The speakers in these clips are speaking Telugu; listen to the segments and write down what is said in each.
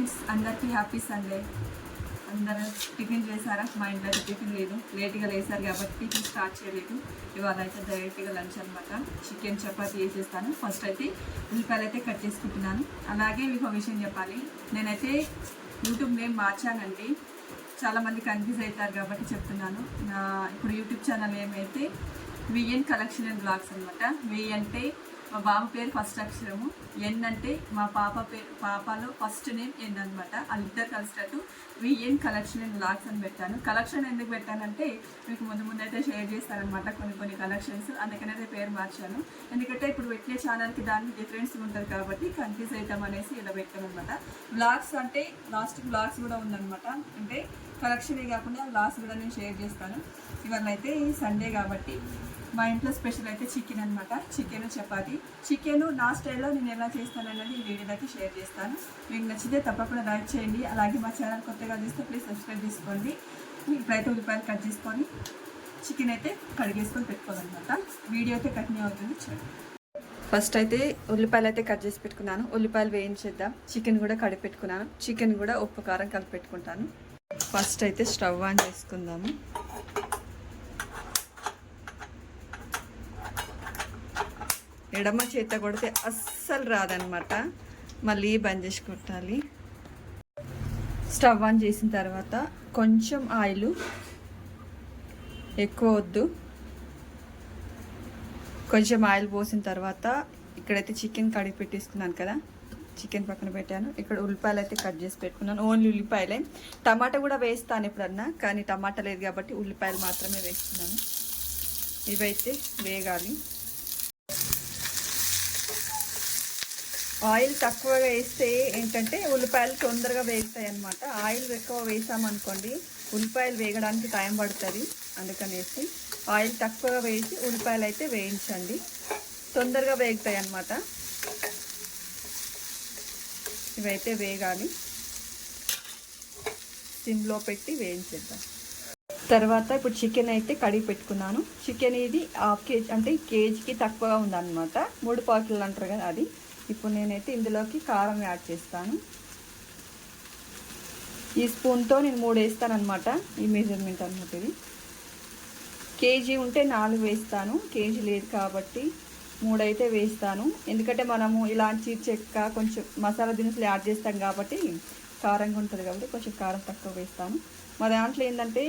ఫ్రెండ్స్ అందరికీ హ్యాపీ సండే. అందరూ టిఫిన్ చేశారా? మా ఇంట్లో టిఫిన్ లేదు. లేట్గా లేసారు కాబట్టి టిఫిన్ స్టార్ట్ చేయలేదు. ఇవాళ అయితే డైరెక్ట్గా లంచ్ అనమాట చికెన్ చపాతి వేసేస్తాను ఫస్ట్ అయితే ఉల్లిపాయలు అయితే కట్ చేసుకుంటున్నాను. అలాగే మీకు విషయం చెప్పాలి. నేనైతే యూట్యూబ్ నేమ్ మార్చానండి. చాలామంది కన్ఫ్యూజ్ అవుతారు కాబట్టి చెప్తున్నాను. నా ఇప్పుడు యూట్యూబ్ ఛానల్ ఏమైతే V N collection and blogs అనమాట వి అంటే మా బాబు పేరు ఫస్ట్ అక్షరము. ఎన్ అంటే మా పాప పేరు పాపలో ఫస్ట్ నేమ్ ఎన్ అనమాట వాళ్ళిద్దరు కలిసినట్టు విఎన్ కలెక్షన్ అండ్ బ్లాగ్స్ అని పెట్టాను. కలెక్షన్ ఎందుకు పెట్టానంటే మీకు ముందు ముందు అయితే షేర్ చేస్తారనమాట కొన్ని కొన్ని కలెక్షన్స్. అందుకనే పేరు మార్చాను. ఎందుకంటే ఇప్పుడు పెట్టే ఛానల్కి దానికి డిఫరెన్స్ ఉంటుంది కాబట్టి కన్ఫ్యూజ్ అవుతాం అనేసి ఇలా పెట్టాను అనమాట బ్లాగ్స్ అంటే లాస్ట్ బ్లాగ్స్ కూడా ఉందన్నమాట. అంటే కలెక్షనే కాకుండా లాస్ట్ కూడా నేను షేర్ చేస్తాను. ఇవన్నైతే అయితే సండే కాబట్టి మా ఇంట్లో స్పెషల్ అయితే చికెన్ అనమాట చికెన్ చపాతి. చికెన్ నా స్టైల్లో నేను ఎలా చేస్తానన్నది ఈ వీడియోలోకి షేర్ చేస్తాను. మీకు నచ్చితే తప్పకుండా లైక్ చేయండి. అలాగే మా ఛానల్ కొత్తగా చూస్తే ప్లీజ్ సబ్స్క్రైబ్ చేసుకోండి. ఇప్పుడైతే ఉల్లిపాయలు కట్ చేసుకొని చికెన్ అయితే కడిగేసుకొని పెట్టుకోవాలన్నమాట. వీడియో అయితే కట్నీ అవుతుంది. చూడండి. ఫస్ట్ అయితే ఉల్లిపాయలు అయితే కట్ చేసి పెట్టుకున్నాను. ఉల్లిపాయలు వేయించేద్దాం. చికెన్ కూడా కడిగి పెట్టుకున్నాను. చికెన్ కూడా ఉప్పు కారం కలిపి పెట్టుకుంటాను. ఫస్ట్ అయితే స్టవ్ ఆన్ చేసుకుందాము. ఎడమ చేత కొడితే అస్సలు రాదనమాట మళ్ళీ బంద్ చేసి కొట్టాలి. స్టవ్ ఆన్ చేసిన తర్వాత కొంచెం ఆయిల్ ఎక్కువ వద్దు. కొంచెం ఆయిల్ పోసిన తర్వాత ఇక్కడైతే చికెన్ కడిగి పెట్టేసుకున్నాను కదా. చికెన్ పక్కన పెట్టాను. ఇక్కడ ఉల్లిపాయలు అయితే కట్ చేసి పెట్టుకున్నాను. ఓన్లీ ఉల్లిపాయలే. టమాటా కూడా వేస్తాను ఎప్పుడన్నా కానీ టమాటా లేదు కాబట్టి ఉల్లిపాయలు మాత్రమే వేస్తున్నాను. ఇవైతే వేగాలి. ఆయిల్ తక్కువగా వేస్తే ఏంటంటే ఉల్లిపాయలు తొందరగా వేగుతాయి అన్నమాట. ఆయిల్ ఎక్కువ వేసామనుకోండి ఉల్లిపాయలు వేగడానికి టైం పడుతుంది అందుకనేసి ఆయిల్ తక్కువగా వేసి ఉల్లిపాయలు అయితే వేయించండి. తొందరగా వేగుతాయి అన్నమాట. ఇవైతే వేగాలి. సిమ్లో పెట్టి వేయించేద్దాం. తర్వాత ఇప్పుడు చికెన్ అయితే కడిగి పెట్టుకున్నాను. చికెన్ ఇది హాఫ్ కేజీ అంటే కేజీకి తక్కువగా ఉందన్నమాట. మూడు పావుకిలు అంటారు కదా అది. ఇప్పుడు నేనైతే ఇందులోకి కారం యాడ్ చేస్తాను. ఈ స్పూన్తో నేను మూడు వేస్తాను అనమాట ఈ మెజర్మెంట్ అనమాట ఇది. కేజీ ఉంటే నాలుగు వేస్తాను కేజీ లేదు కాబట్టి మూడైతే వేస్తాను. ఎందుకంటే మనము ఇలాంటి చెక్క కొంచెం మసాలా దినుసులు యాడ్ చేస్తాం కాబట్టి కారంగా ఉంటుంది కాబట్టి కొంచెం కారం తక్కువ వేస్తాను. మా దాంట్లో ఏంటంటే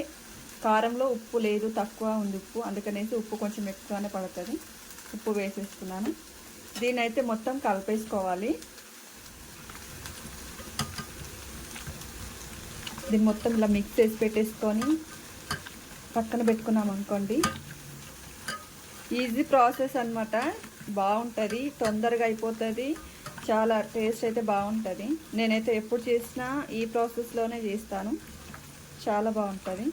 కారంలో ఉప్పు లేదు తక్కువ ఉంది ఉప్పు. అందుకనేసి ఉప్పు కొంచెం ఎక్కువనే పడుతుంది. ఉప్పు వేసేసుకున్నాను. దీని అయితే మొత్తం కలిపేసుకోవాలి. దీన్ని మొత్తం ఇలా మిక్స్ చేసి పెట్టేసుకొని పక్కన పెట్టుకున్నాం అనుకోండి. ఈజీ ప్రాసెస్ అనమాట బాగుంటుంది తొందరగా అయిపోతుంది చాలా టేస్ట్ అయితే బాగుంటుంది. నేనైతే ఎప్పుడు చేసినా ఈ ప్రాసెస్లోనే చేస్తాను. చాలా బాగుంటుంది.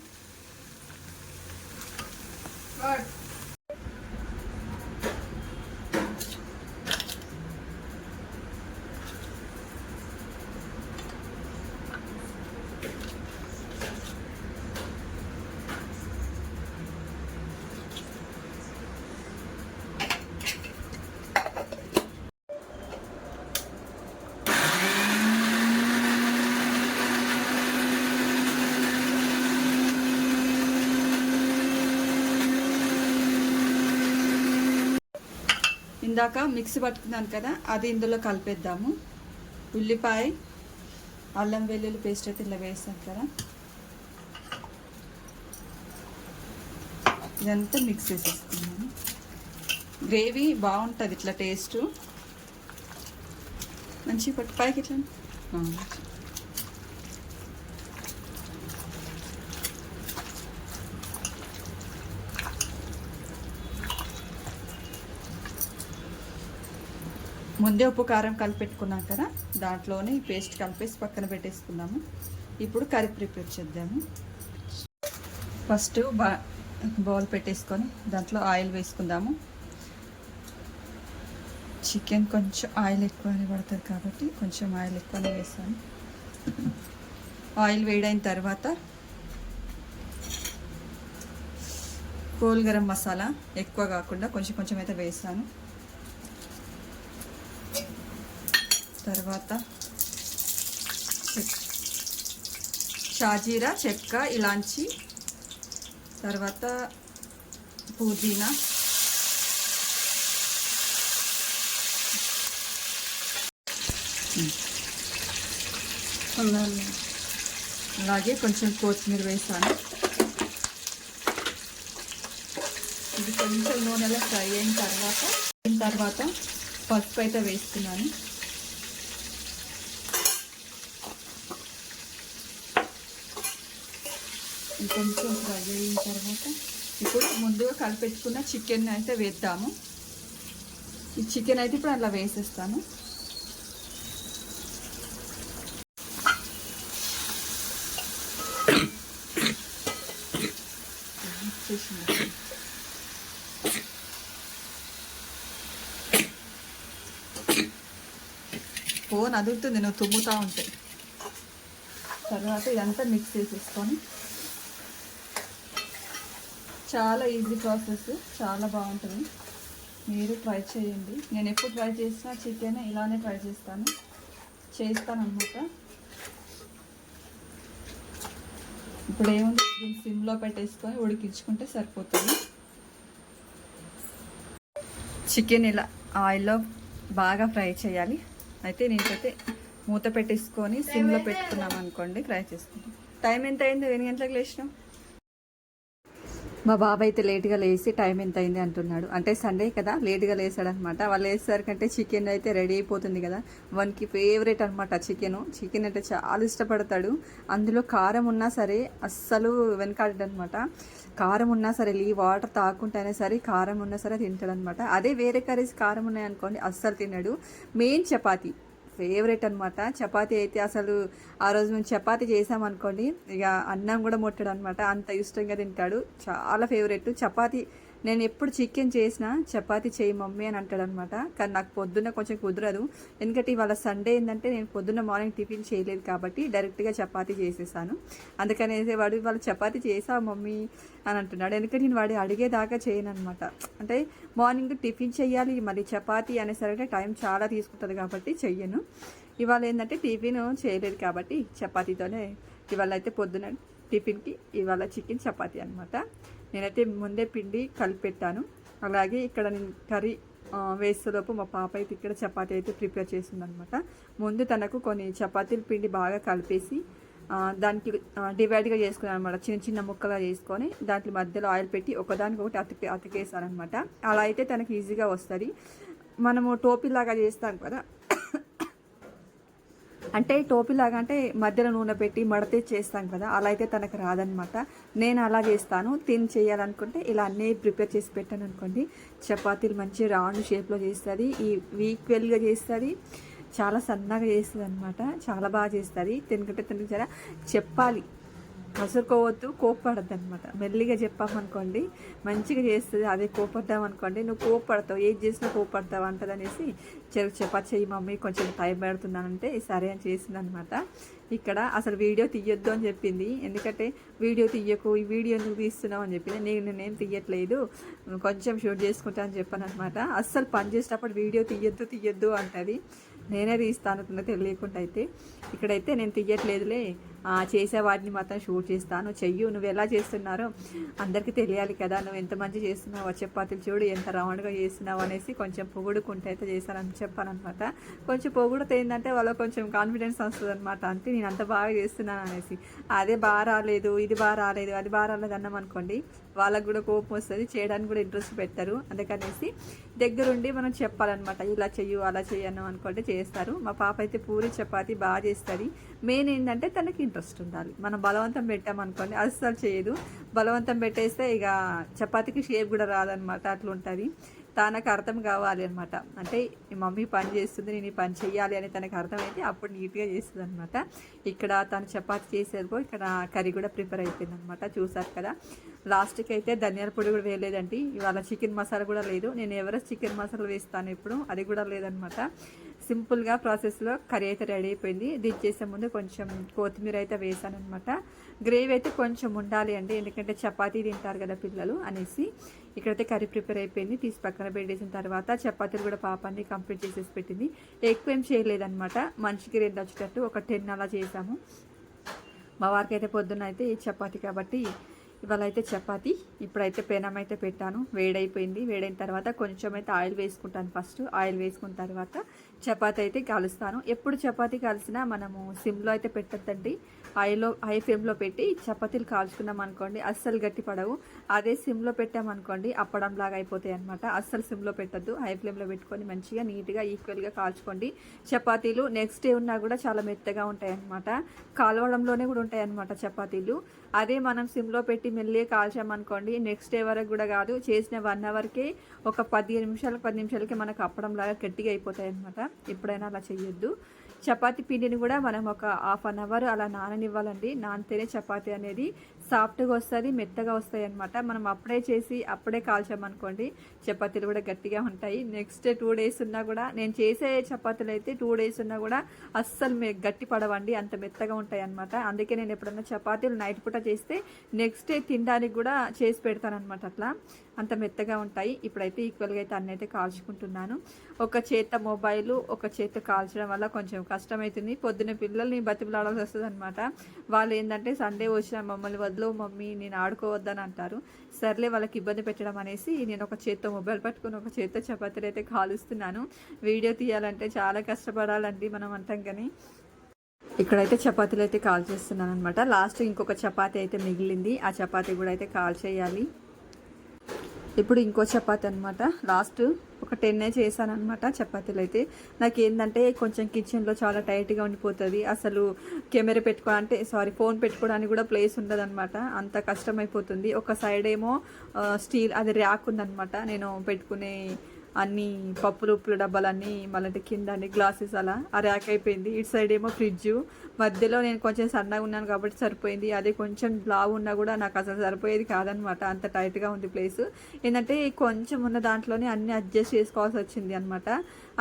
ఇందాక మిక్సీ పట్టుకున్నాను కదా అది ఇందులో కలిపేద్దాము. ఉల్లిపాయ అల్లం వెల్లుల్లి పేస్ట్ అయితే ఇలా వేస్తాను కదా. ఇదంతా మిక్స్ చేసేసుకున్నాను గ్రేవీ బాగుంటుంది ఇట్లా టేస్ట్. మంచి పట్టు. పైకి ఇట్లా ముందే ఉప్పు కారం కలిపెట్టుకున్నాం కదా దాంట్లోనే ఈ పేస్ట్ కలిపేసి పక్కన పెట్టేసుకున్నాము ఇప్పుడు కర్రీ ప్రిపేర్ చేద్దాము. ఫస్ట్ బా బౌల్ పెట్టేసుకొని దాంట్లో ఆయిల్ వేసుకుందాము. చికెన్ కొంచెం ఆయిల్ ఎక్కువనే పడుతుంది కాబట్టి కొంచెం ఆయిల్ ఎక్కువనే వేసాను ఆయిల్ వేడైన తర్వాత కోల్ గరం మసాలా ఎక్కువ కాకుండా కొంచెం కొంచెం అయితే వేసాను తర్వాత షాజీరా చెక్క ఇలాంచి తర్వాత పుదీనా. అలాగే కొంచెం కొత్తిమీర వేసాను. ఇది కొంచెం నూనెలో ఫ్రై అయిన తర్వాత తర్వాత పసుపు అయితే వేస్తున్నాను. కొంచెం ఫ్రై అయిన తర్వాత ఇప్పుడు ముందుగా కలిపెట్టుకున్న చికెన్ అయితే వేద్దాము. ఈ చికెన్ అయితే ఇప్పుడు అలా వేసేస్తాను. ఫోన్ అదుగుతుంది నువ్వు తుమ్ముతా ఉంటే. తర్వాత ఇదంతా మిక్స్ చేసేసుకొని చాలా ఈజీ ప్రాసెస్ చాలా బాగుంటుంది. మీరు ట్రై చేయండి. నేను ఎప్పుడు ట్రై చేసినా చికెన్ ఇలానే ట్రై చేస్తాను. చేస్తానమాట ఇప్పుడు ఏముంది? దీన్ని సిమ్లో పెట్టేసుకొని ఉడికించుకుంటే సరిపోతుంది. చికెన్ ఇలా ఆయిల్లో బాగా ఫ్రై చేయాలి. అయితే నేనైతే మూత పెట్టేసుకొని సిమ్లో పెట్టుకున్నాం అనుకోండి ఫ్రై చేసుకుంటాం. టైం ఎంత అయింది? ఎన్ని గంటలకు లేచినాం? మా బాబాయ్ అయితే లేట్గా లేచి టైం ఎంత అయింది అంటున్నాడు. అంటే సండే కదా లేట్గా లేసాడు అనమాట వాళ్ళు వేసేసరికంటే చికెన్ అయితే రెడీ అయిపోతుంది కదా. వానికి ఫేవరెట్ అనమాట చికెన్ చికెన్ అంటే చాలా ఇష్టపడతాడు. అందులో కారం ఉన్నా సరే అస్సలు వెనకాడనమాట. కారం ఉన్నా సరే లీ వాటర్ తాకుంటేనే సరే కారం ఉన్నా సరే తింటాడు అనమాట అదే వేరే కర్రీస్ కారం ఉన్నాయనుకోండి అస్సలు తినడు. మెయిన్ చపాతీ. ఫేవరెట్ అనమాట చపాతి అయితే అసలు ఆ రోజు మేము చపాతి చేసామనుకోండి ఇక అన్నం కూడా ముట్టడం అనమాట అంత ఇష్టంగా తింటాడు. చాలా ఫేవరెట్. చపాతి నేను ఎప్పుడు చికెన్ చేసినా చపాతీ చేయి మమ్మీ అని అంటాడు అనమాట కానీ నాకు పొద్దున్న కొంచెం కుదరదు. ఎందుకంటే ఇవాళ సండే ఏంటంటే నేను పొద్దున్న మార్నింగ్ టిఫిన్ చేయలేదు కాబట్టి డైరెక్ట్గా చపాతీ చేసేసాను. అందుకనేసి వాడు ఇవాళ చపాతీ చేసా మమ్మీ అని అంటున్నాడు. ఎందుకంటే నేను వాడు అడిగేదాకా చేయను అనమాట అంటే మార్నింగ్ టిఫిన్ చేయాలి మళ్ళీ చపాతీ అనేసరికి టైం చాలా తీసుకుంటుంది కాబట్టి చెయ్యను. ఇవాళ ఏంటంటే టిఫిన్ చేయలేదు కాబట్టి చపాతీతోనే ఇవాళ అయితే పొద్దున టిఫిన్కి ఇవాళ చికెన్ చపాతీ అనమాట నేనైతే ముందే పిండి కలిపెట్టాను. అలాగే ఇక్కడ నేను కర్రీ ఆ, వేసేలోపు మా పాప అయితే ఇక్కడ చపాతీ అయితే ప్రిపేర్ చేసిందనమాట. ముందు తనకు కొన్ని చపాతీల పిండి బాగా కలిపేసి దానికి డివైడ్గా చేసుకున్నాను అనమాట చిన్న చిన్న ముక్కగా చేసుకొని దాంట్లో మధ్యలో ఆయిల్ పెట్టి ఒకదానికి ఒకటి అతికి అతికేసానమాట అలా అయితే తనకి ఈజీగా వస్తుంది. మనము టోపీలాగా చేస్తాం కదా అంటే టోపీలాగా అంటే మధ్యలో నూనె పెట్టి మడతే చేస్తాం కదా అలా అయితే తనకు రాదనమాట నేను అలా చేస్తాను తిని చేయాలనుకుంటే ఇలా అన్నీ ప్రిపేర్ చేసి పెట్టాను అనుకోండి. చపాతీలు మంచి రౌండ్ షేప్లో చేస్తుంది ఈ ఈక్వల్గా చేస్తుంది చాలా సన్నగా చేస్తుంది అనమాట చాలా బాగా చేస్తుంది తినకుంటే తినకు జర చెప్పాలి. కసురుకోవద్దు కోప్పడద్దు అనమాట మెల్లిగా చెప్పామనుకోండి మంచిగా చేస్తుంది అదే కోపడ్డాం అనుకోండి నువ్వు కోప్పడతావు ఏది చేసినా కోప్పడతావు అంటది అనేసి చెరుకు చపాతి చెయ్యి మమ్మీ కొంచెం టైం పెడుతున్నానంటే సరే అని చేసింది అనమాట ఇక్కడ అసలు వీడియో తీయొద్దు అని చెప్పింది. ఎందుకంటే వీడియో తీయకు ఈ వీడియో ఎందుకు తీస్తున్నావు అని చెప్పింది. నేను నేనేం తీయట్లేదు. కొంచెం షూట్ చేసుకుంటా అని చెప్పాను అనమాట అస్సలు పని చేసేటప్పుడు వీడియో తీయొద్దు తీయొద్దు అంటది. నేనే తీస్తాను తెలియకుండా అయితే. ఇక్కడైతే నేను తీయట్లేదులే. చేసే వాటిని మాత్రం షూట్ చేస్తాను. చెయ్యు నువ్వు ఎలా చేస్తున్నారో అందరికీ తెలియాలి కదా. నువ్వు ఎంత మంచి చేస్తున్నావు చపాతీలు చూడు ఎంత రౌండ్గా చేస్తున్నావు అనేసి కొంచెం పొగుడుకుంటే అయితే చేశానని చెప్పాను కొంచెం పొగుడితే ఏంటంటే వాళ్ళకి కొంచెం కాన్ఫిడెన్స్ వస్తుంది అనమాట అంతే నేను అంత బాగా చేస్తున్నాను అనేసి. అదే బాగా రాలేదు ఇది బాగా రాలేదు అది బాగా రాలేదు అన్నాం అనుకోండి వాళ్ళకు కూడా కోపం వస్తుంది చేయడానికి కూడా ఇంట్రెస్ట్ పెట్టారు. అందుకనేసి దగ్గరుండి మనం చెప్పాలన్నమాట ఇలా చెయ్యు అలా చెయ్యను అనుకుంటే చేస్తారు. మా పాప అయితే పూరి చపాతి బాగా చేస్తుంది. మెయిన్ ఏంటంటే తనకి ఇంట్రెస్ట్ ఉండాలి. మనం బలవంతం పెట్టామనుకోండి అస్సలు చేయదు. బలవంతం పెట్టేస్తే ఇక చపాతీకి షేప్ కూడా రాదనమాట అట్లా ఉంటుంది తనకు అర్థం కావాలి అనమాట. అంటే ఈ మమ్మీ పని చేస్తుంది నేను ఈ పని చెయ్యాలి అని తనకు అర్థమైతే అప్పుడు నీట్గా చేస్తుంది అనమాట ఇక్కడ తను చపాతి చేసేదిగో ఇక్కడ కర్రీ కూడా ప్రిపేర్ అయిపోయింది అనమాట చూసారు కదా? లాస్ట్కి అయితే ధనియాల పొడి కూడా వేయలేదండి. ఇవాళ చికెన్ మసాలా కూడా లేదు. నేను ఎవరెస్ట్ చికెన్ మసాలా వేస్తాను ఇప్పుడు అది కూడా లేదనమాట. సింపుల్గా ప్రాసెస్లో కర్రీ అయితే రెడీ అయిపోయింది. దించేసే ముందు కొంచెం కొత్తిమీర అయితే వేసాను అనమాట గ్రేవీ అయితే కొంచెం ఉండాలి అండి ఎందుకంటే చపాతీ తింటారు కదా పిల్లలు అనేసి. ఇక్కడైతే కర్రీ ప్రిపేర్ అయిపోయింది తీసి పక్కన పెట్టేసిన తర్వాత చపాతీలు కూడా పాపాన్ని కంప్లీట్ చేసేసి పెట్టింది. ఎక్కువ ఏం చేయలేదనమాట మనిషికి రెండు వచ్చేటట్టు ఒక టెన్ అలా చేసాము. మా వారికి అయితే పొద్దున్న అయితే చపాతి కాబట్టి ఇవాళ అయితే చపాతి ఇప్పుడైతే పెనం అయితే పెట్టాను. వేడైపోయింది వేడైన తర్వాత కొంచెం అయితే ఆయిల్ వేసుకుంటాను ఫస్ట్. ఆయిల్ వేసుకున్న తర్వాత చపాతి అయితే కాలుస్తాను. ఎప్పుడు చపాతి కాల్చినా మనము సిమ్లో అయితే పెట్టద్దండి. హైలో హై ఫ్లేమ్లో పెట్టి చపాతీలు కాల్చుకున్నాం అనుకోండి అస్సలు గట్టి పడవు. అదే సిమ్లో పెట్టామనుకోండి అప్పడంలాగా అయిపోతాయి అనమాట అస్సలు సిమ్లో పెట్టద్దు. హై ఫ్లేమ్లో పెట్టుకొని మంచిగా నీట్గా ఈక్వల్గా కాల్చుకోండి. చపాతీలు నెక్స్ట్ డే ఉన్నా కూడా చాలా మెత్తగా ఉంటాయి అనమాట కాలవడంలోనే కూడా ఉంటాయి అనమాట చపాతీలు. అదే మనం సిమ్లో పెట్టి మెల్లిగా కాల్చామనుకోండి నెక్స్ట్ డే వరకు కూడా కాదు చేసిన వన్ అవర్కే ఒక పది నిమిషాలు పది నిమిషాలకి మనకు అప్పడంలాగా గట్టిగా అయిపోతాయి అనమాట ఎప్పుడైనా అలా చేయొద్దు చపాతీ పిండిని కూడా మనం ఒక హాఫ్ అన్ అవర్ అలా నాననివ్వాలండి. నానితేనే చపాతీ అనేది సాఫ్ట్గా వస్తుంది మెత్తగా వస్తాయి అనమాట మనం అప్పుడే చేసి అప్పుడే కాల్చామనుకోండి చపాతీలు కూడా గట్టిగా ఉంటాయి. నెక్స్ట్ టూ డేస్ ఉన్నా కూడా నేను చేసే చపాతీలు అయితే టూ డేస్ ఉన్నా కూడా అస్సలు గట్టి పడవండి అంత మెత్తగా ఉంటాయి అనమాట అందుకే నేను ఎప్పుడన్నా చపాతీలు నైట్ పూట చేస్తే నెక్స్ట్ డే తినడానికి కూడా చేసి పెడతానమాట అట్లా. అంత మెత్తగా ఉంటాయి. ఇప్పుడైతే ఈక్వల్గా అయితే అన్నీ అయితే కాల్చుకుంటున్నాను. ఒక చేత మొబైల్ ఒక చేత కాల్చడం వల్ల కొంచెం కష్టమవుతుంది పొద్దున్న పిల్లల్ని బతిమలాడాల్సి వస్తుంది అనమాట వాళ్ళు ఏంటంటే సండే వచ్చిన మమ్మల్ని వదిలో మమ్మీ నేను ఆడుకోవద్దని అంటారు. సర్లే వాళ్ళకి ఇబ్బంది పెట్టడం అనేసి నేను ఒక చేత్తో మొబైల్ పట్టుకుని ఒక చేత్తో చపాతీలు అయితే కాలుస్తున్నాను. వీడియో తీయాలంటే చాలా కష్టపడాలండి మనం అంటాం కానీ. ఇక్కడైతే చపాతీలు అయితే కాల్ చేస్తున్నాను అనమాట లాస్ట్ ఇంకొక చపాతీ అయితే మిగిలింది. ఆ చపాతీ కూడా అయితే కాల్ చేయాలి ఇప్పుడు ఇంకో చపాతి అనమాట లాస్ట్ ఒక టెన్ చేశాను అనమాట చపాతీలు అయితే నాకు ఏంటంటే కొంచెం కిచెన్లో చాలా టైట్గా ఉండిపోతుంది. అసలు కెమెరా పెట్టుకోవాలంటే సారీ ఫోన్ పెట్టుకోవడానికి కూడా ప్లేస్ ఉండదు అనమాట అంత కష్టమైపోతుంది. ఒక సైడ్ ఏమో స్టీల్ అది ర్యాక్ ఉందనమాట నేను పెట్టుకునే అన్ని పప్పులు ఉప్పుల డబ్బాలన్నీ మళ్ళీ కింద అన్ని గ్లాసెస్ అలా ఆ ర్యాక్ అయిపోయింది. ఇటు సైడ్ ఏమో ఫ్రిడ్జ్ మధ్యలో నేను కొంచెం సన్నగా ఉన్నాను కాబట్టి సరిపోయింది. అదే కొంచెం లావు ఉన్నా కూడా నాకు అసలు సరిపోయేది కాదనమాట అంత టైట్గా ఉంది ప్లేస్ ఏంటంటే కొంచెం ఉన్న దాంట్లోనే అన్ని అడ్జస్ట్ చేసుకోవాల్సి వచ్చింది అనమాట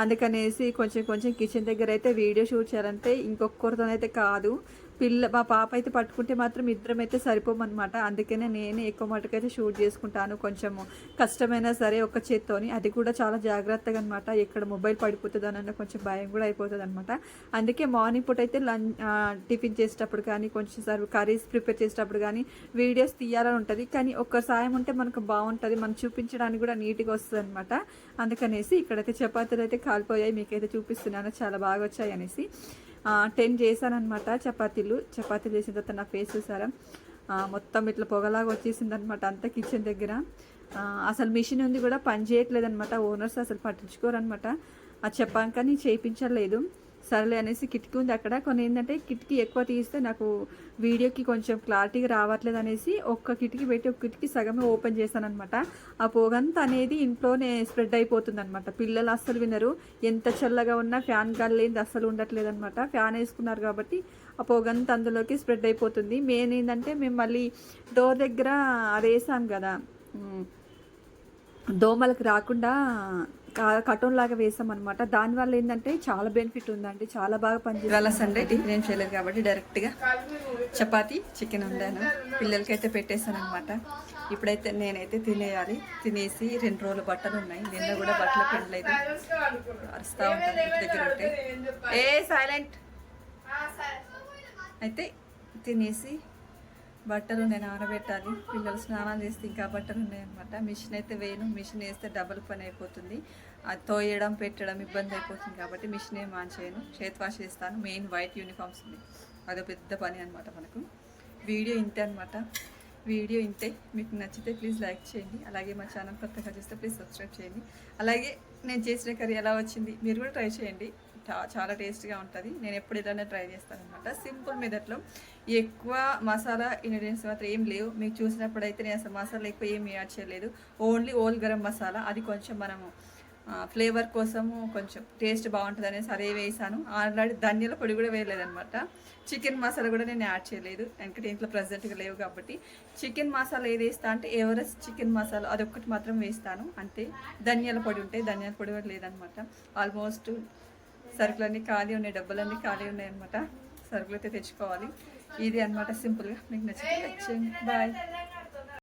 అందుకనేసి కొంచెం కొంచెం కిచెన్ దగ్గర అయితే వీడియో షూట్ చేయాలంటే ఇంకొకరితోనైతే కాదు. పిల్ల మా పాప అయితే పట్టుకుంటే మాత్రం ఇద్దరం అయితే సరిపోమన్నమాట. అందుకనే నేనే ఎక్కువ మటుకైతే షూట్ చేసుకుంటాను. కొంచెం కష్టమైనా సరే ఒక చేత్తోని. అది కూడా చాలా జాగ్రత్తగా అనమాట ఎక్కడ మొబైల్ పడిపోతుందనన్న కొంచెం భయం కూడా అయిపోతుంది అనమాట అందుకే మార్నింగ్ పూట అయితే లంచ్ టిఫిన్ చేసేటప్పుడు కానీ కొంచెం సార్ కర్రీస్ ప్రిపేర్ చేసేటప్పుడు కానీ వీడియోస్ తీయాలని ఉంటుంది. కానీ ఒక్క సాయం ఉంటే మనకు బాగుంటుంది. మనం చూపించడానికి కూడా నీట్గా వస్తుంది అనమాట అందుకనేసి ఇక్కడైతే చపాతీలు అయితే కాలిపోయాయి. మీకైతే చూపిస్తున్నాను. చాలా బాగా వచ్చాయి అనేసి టెన్ చేశానమాట చపాతీలు చపాతీలు చేసిన తర్వాత నా ఫేస్ చూసారా? మొత్తం ఇట్లా పొగలాగా వచ్చేసింది అనమాట అంత కిచెన్ దగ్గర. అసలు మిషన్ ఉంది కూడా పని చేయట్లేదు అనమాట ఓనర్స్ అసలు పట్టించుకోరు అనమాట అది చెప్పాక నేను చేయించలేదు. సరేలే అనేసి కిటికీ ఉంది అక్కడ. కొన్ని ఏంటంటే కిటికీ ఎక్కువ తీస్తే నాకు వీడియోకి కొంచెం క్లారిటీగా రావట్లేదు అనేసి ఒక్క కిటికీ పెట్టి ఒక కిటికీ సగమే ఓపెన్ చేశానమాట ఆ పొగంతా అనేది ఇంట్లోనే స్ప్రెడ్ అయిపోతుంది అనమాట పిల్లలు అస్సలు వినరు. ఎంత చల్లగా ఉన్నా ఫ్యాన్ గాలి లేనిది అస్సలు ఉండట్లేదు అనమాట ఫ్యాన్ వేసుకున్నారు కాబట్టి ఆ పొగంతా అందులోకి స్ప్రెడ్ అయిపోతుంది. మెయిన్ ఏంటంటే మేము మళ్ళీ డోర్ దగ్గర అది వేసాం కదా దోమలకు రాకుండా కటోన్ లాగా వేసాం అనమాట దానివల్ల ఏంటంటే చాలా బెనిఫిట్ ఉందండి. చాలా బాగా పనిచేస్తుంది. ఇవాళ సండే టిఫిన్ ఏం చేయలేదు కాబట్టి డైరెక్ట్గా చపాతి చికెన్ వండాను. పిల్లలకైతే పెట్టేశాను అనమాట ఇప్పుడైతే నేనైతే తినేయాలి. తినేసి రెండు రోజులు బట్టలు ఉన్నాయి. నిన్న కూడా బట్టలు పెళ్ళలేదు అరుస్తూ ఉంటాను ఇంటి దగ్గర ఉంటే. ఏ సైలెంట్ అయితే తినేసి బట్టలు నేను ఆరబెట్టాలి పిల్లలు స్నానం చేస్తే ఇంకా బట్టలు ఉన్నాయన్నమాట. మిషన్ అయితే వేయను. మిషన్ వేస్తే డబుల్ పని అయిపోతుంది. అది తోయడం పెట్టడం ఇబ్బంది అయిపోతుంది కాబట్టి మిషన్ ఏం ఆన్ చేయను చేతి వాష్ చేస్తాను. మెయిన్ వైట్ యూనిఫామ్స్ ఉంది అదో పెద్ద పని అనమాట మనకు. వీడియో ఇంతే అనమాట వీడియో ఇంతే. మీకు నచ్చితే ప్లీజ్ లైక్ చేయండి. అలాగే మా ఛానల్ కొత్తగా చూస్తే ప్లీజ్ సబ్స్క్రైబ్ చేయండి. అలాగే నేను చేసిన కర్రీ ఎలా వచ్చింది మీరు కూడా ట్రై చేయండి. చాలా టేస్ట్గా ఉంటుంది. నేను ఎప్పుడు ఇలానే ట్రై చేస్తాను అనమాట సింపుల్ మెథడ్లో ఎక్కువ మసాలా ఇంగ్రీడియంట్స్ మాత్రం ఏం లేవు. మీకు చూసినప్పుడు అయితే నేను అసలు మసాలా ఎక్కువ ఏం యాడ్ చేయలేదు. Only whole garam masala. అది కొంచెం మనము ఫ్లేవర్ కోసము కొంచెం టేస్ట్ బాగుంటుంది అనేసి అదే వేసాను. ఆల్రెడీ ధనియాల పొడి కూడా వేయలేదనమాట చికెన్ మసాలా కూడా నేను యాడ్ చేయలేదు. ఎందుకంటే ఇంట్లో ప్రజెంట్గా లేవు కాబట్టి. చికెన్ మసాలా ఏది వేస్తా అంటే ఎవరెస్ట్ చికెన్ మసాలా అదొక్కటి మాత్రం వేస్తాను. అంతే. ధనియాల పొడి ఉంటాయి ధనియాల పొడి కూడా లేదనమాట ఆల్మోస్ట్ సరుకులన్నీ ఖాళీ ఉన్నాయి. డబ్బులన్నీ ఖాళీ ఉన్నాయి అనమాట సరుకులు అయితే తెచ్చుకోవాలి. ఇది అనమాట సింపుల్గా. మీకు నచ్చితే బాయ్